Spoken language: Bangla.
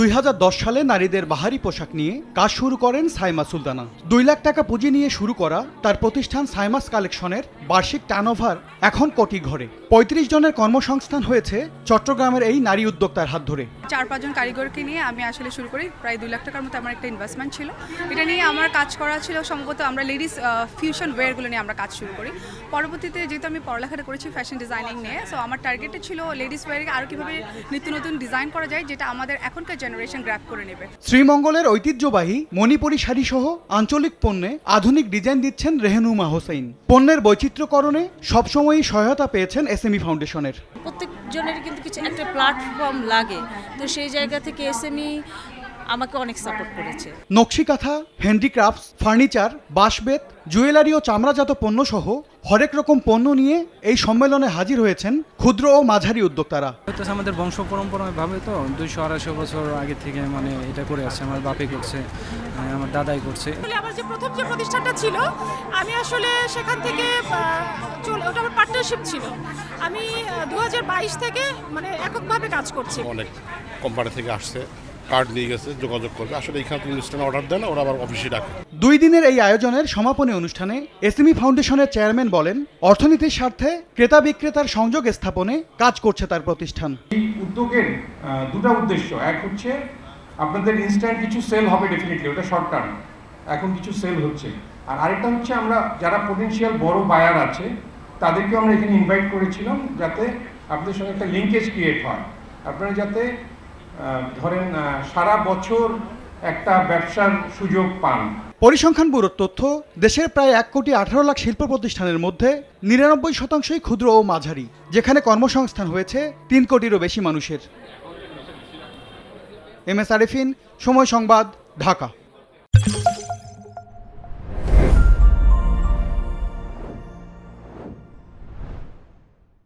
দুই হাজার দশ সালে নারীদের বাহারি পোশাক নিয়ে কাজ শুরু করেন সাইমা সুলতানা। দুই লাখ টাকা পুঁজি নিয়ে শুরু করা তার প্রতিষ্ঠান সাইমাস কালেকশনের বার্ষিক টার্নওভার এখন কোটি ঘরে। পঁয়ত্রিশ জনের কর্মসংস্থান হয়েছে চট্টগ্রামের এই নারী উদ্যোক্তার হাত ধরে। চার পাঁচজন কারিগরকে নিয়ে আমি আসলে শুরু করি। প্রায় দুই লাখ টাকার মতো আমার একটা ইনভেস্টমেন্ট ছিল। এটা নিয়ে আমার কাজ করা ছিল সম্ভবত আমরা লেডিস ফিউশন ওয়্যারগুলো নিয়ে আমরা কাজ শুরু করি। পরবর্তীতে যেহেতু আমি পড়ালেখাটা করেছি ফ্যাশন ডিজাইনিং নিয়ে সো আমার টার্গেটটা ছিল লেডিস ওয়্যারকে আরও কীভাবে নিত্য নতুন ডিজাইন করা যায়, যেটা আমাদের এখনকার জেনারেশন গ্র্যাপ করে নেবে। শ্রীমঙ্গলের ঐতিহ্যবাহী মণিপুরি শাড়ি সহ আঞ্চলিক পণ্যে আধুনিক ডিজাইন দিচ্ছেন রেহনুমা হোসেন। পণ্যের বৈচিত্র্যকরণে সবসময়ই সহায়তা পেয়েছেন এসএমই ফাউন্ডেশনের। প্রত্যেকজনের কিন্তু কিছু একটা প্ল্যাটফর্ম লাগে। তো সেই জায়গা থেকে এসএমই আমাকে অনেক সাপোর্ট করেছে। নকশিকাঁথা হ্যান্ডিক্রাফটস ফার্নিচার বাঁশবেত জুয়েলারি ও চামড়াজাত পণ্য সহ হরেক রকম পণ্য নিয়ে এই সম্মেলনে হাজির হয়েছেন ক্ষুদ্র ও মাঝারি উদ্যোক্তারা। আমাদের বংশ পরম্পরায় ভাবে তো দুইশো আড়াইশো বছর আগে থেকে মানে এটা করে আসছে আমার বাপে করছে আমার দাদাই করছে। আমার যে প্রথম যে প্রতিষ্ঠানটা ছিল আমি আসলে সেখান থেকে ওটা আমার পার্টনারশিপ ছিল। আমি দু হাজার বাইশ থেকে মানে এককভাবে কাজ করছি। অনেক কোম্পানি থেকে আসছে। কার্ড নিয়ে গেছে যোগাযোগ করবে। আসলে এখানে অনুষ্ঠানে অর্ডার দেন ওরা আবার অফিসে ডাকে। দুই দিনের এই আয়োজনের সমাপনী অনুষ্ঠানে এসএমই ফাউন্ডেশনের চেয়ারম্যান বলেন অর্থনীতির স্বার্থে ক্রেতা বিক্রেতার সংযোগ স্থাপনে কাজ করছে তার প্রতিষ্ঠান। এই উদ্যোগের দুটো উদ্দেশ্য। এক হচ্ছে আপনাদের ইনস্ট্যান্ট কিছু সেল হবে ডেফিনেটলি ওটা শর্ট টার্ম এখন কিছু সেল হচ্ছে। আর আরেকটা হচ্ছে আমরা যারা পটেনশিয়াল বড় বায়ার আছে তাদেরকেও আমরা এখানে ইনভাইট করেছিলাম যাতে আপনাদের সঙ্গে একটা লিঙ্কেজ ক্রিয়েট হয়। আপনারা যাতে ধরেন সারা বছর একটা ব্যবসার সুযোগ পান। পরিসংখ্যান ব্যুরোর তথ্য, দেশের প্রায় এক কোটি আঠারো লাখ শিল্প প্রতিষ্ঠানের মধ্যে নিরানব্বই শতাংশই ক্ষুদ্র ও মাঝারি, যেখানে কর্মসংস্থান হয়েছে তিন কোটিরও বেশি মানুষের। এম এস আরিফিন, সময় সংবাদ, ঢাকা।